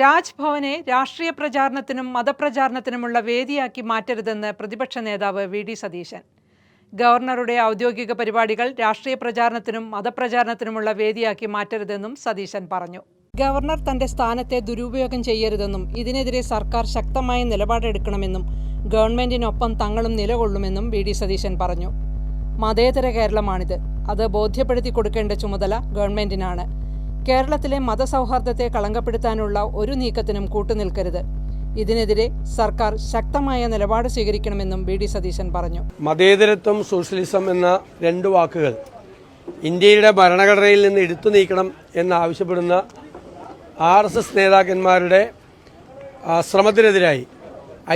രാജ്ഭവനെ രാഷ്ട്രീയ പ്രചാരണത്തിനും മതപ്രചാരണത്തിനുമുള്ള വേദിയാക്കി മാറ്റരുതെന്ന് പ്രതിപക്ഷ നേതാവ് വി ഡി സതീശൻ. ഗവർണറുടെ ഔദ്യോഗിക പരിപാടികൾ രാഷ്ട്രീയ പ്രചാരണത്തിനും മതപ്രചാരണത്തിനുമുള്ള വേദിയാക്കി മാറ്റരുതെന്നും സതീശൻ പറഞ്ഞു. ഗവർണർ തന്റെ സ്ഥാനത്തെ ദുരുപയോഗം ചെയ്യരുതെന്നും ഇതിനെതിരെ സർക്കാർ ശക്തമായ നിലപാടെടുക്കണമെന്നും ഗവൺമെന്റിനൊപ്പം തങ്ങളും നിലകൊള്ളുമെന്നും വി ഡി സതീശൻ പറഞ്ഞു. മതേതര കേരളമാണിത്. അത് ബോധ്യപ്പെടുത്തി കൊടുക്കേണ്ട ചുമതല ഗവൺമെന്റിനാണ്. കേരളത്തിലെ മതസൗഹാർദ്ദത്തെ കളങ്കപ്പെടുത്താനുള്ള ഒരു നീക്കത്തിനും കൂട്ടുനിൽക്കരുത്. ഇതിനെതിരെ സർക്കാർ ശക്തമായ നിലപാട് സ്വീകരിക്കണമെന്നും വി ഡി സതീശൻ പറഞ്ഞു. മതേതരത്വം സോഷ്യലിസം എന്ന രണ്ട് വാക്കുകൾ ഇന്ത്യയുടെ ഭരണഘടനയിൽ നിന്ന് എടുത്തു നീക്കണം എന്നാവശ്യപ്പെടുന്ന ആർ എസ് എസ് നേതാക്കന്മാരുടെ ശ്രമത്തിനെതിരായി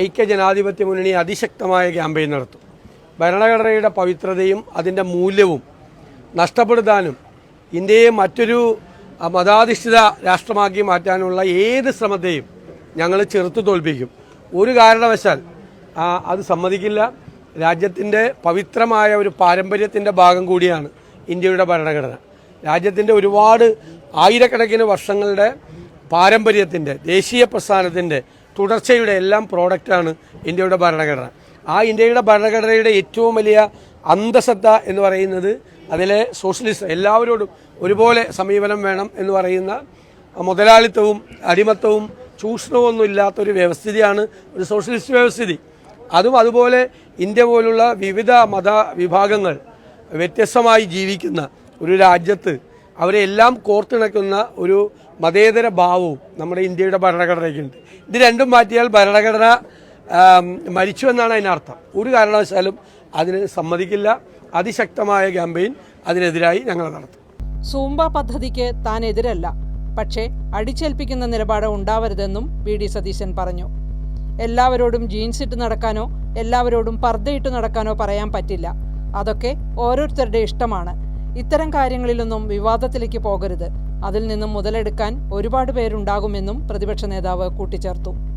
ഐക്യജനാധിപത്യ മുന്നണി അതിശക്തമായ ക്യാമ്പയിൻ നടത്തും. ഭരണഘടനയുടെ പവിത്രതയും അതിന്റെ മൂല്യവും നഷ്ടപ്പെടുത്താനും ഇന്ത്യയെ മറ്റൊരു മതാധിഷ്ഠിത രാഷ്ട്രമാക്കി മാറ്റാനുള്ള ഏത് ശ്രമത്തെയും ഞങ്ങൾ ചെറുത്തു തോൽപ്പിക്കും. ഒരു കാരണവശാൽ അത് സമ്മതിക്കില്ല. രാജ്യത്തിന്റെ പവിത്രമായ ഒരു പാരമ്പര്യത്തിന്റെ ഭാഗം കൂടിയാണ് ഇന്ത്യയുടെ ഭരണഘടന. രാജ്യത്തിന്റെ ഒരുപാട് ആയിരക്കണക്കിന് വർഷങ്ങളുടെ പാരമ്പര്യത്തിന്റെ ദേശീയ പ്രസ്ഥാനത്തിന്റെ തുടർച്ചയുടെ എല്ലാം പ്രോഡക്റ്റാണ് ഇന്ത്യയുടെ ഭരണഘടന. ആ ഇന്ത്യയുടെ ഭരണഘടനയുടെ ഏറ്റവും വലിയ അന്തസത്ത എന്ന് പറയുന്നത് അതിലെ സോഷ്യലിസ്റ്റ് എല്ലാവരോടും ഒരുപോലെ സമീപനം വേണം എന്ന് പറയുന്ന മുതലാളിത്തവും അടിമത്തവും ചൂഷണവും ഒന്നും ഇല്ലാത്തൊരു വ്യവസ്ഥിതിയാണ് ഒരു സോഷ്യലിസ്റ്റ് വ്യവസ്ഥിതി. അതും അതുപോലെ ഇന്ത്യ പോലുള്ള വിവിധ മത വിഭാഗങ്ങൾ വ്യത്യസ്തമായി ജീവിക്കുന്ന ഒരു രാജ്യത്ത് അവരെല്ലാം കോർത്തിണക്കുന്ന ഒരു മതേതര ഭാവവും നമ്മുടെ ഇന്ത്യയുടെ ഭരണഘടനയ്ക്കുണ്ട്. ഇത് രണ്ടും മാറ്റിയാൽ ഭരണഘടന മരിച്ചു എന്നാണ് അതിനർത്ഥം ഒരു കാരണവശാലും അതിന് സമ്മതിക്കില്ല. അതിശക്തമായ ക്യാമ്പയിൻ അതിനെതിരായി ഞങ്ങൾ നടത്തും. സൂംബ പദ്ധതിക്ക് താൻ എതിരല്ല. പക്ഷേ അടിച്ചേൽപ്പിക്കുന്ന നിലപാട് ഉണ്ടാവരുതെന്നും വി ഡി സതീശൻ പറഞ്ഞു. എല്ലാവരോടും ജീൻസ് ഇട്ട് നടക്കാനോ എല്ലാവരോടും പർദ്ദയിട്ട് നടക്കാനോ പറയാൻ പറ്റില്ല. അതൊക്കെ ഓരോരുത്തരുടെ ഇഷ്ടമാണ്. ഇത്തരം കാര്യങ്ങളിലൊന്നും വിവാദത്തിലേക്ക് പോകരുത്. അതിൽ നിന്നും മുതലെടുക്കാൻ ഒരുപാട് പേരുണ്ടാകുമെന്നും പ്രതിപക്ഷ നേതാവ് കൂട്ടിച്ചേർത്തു.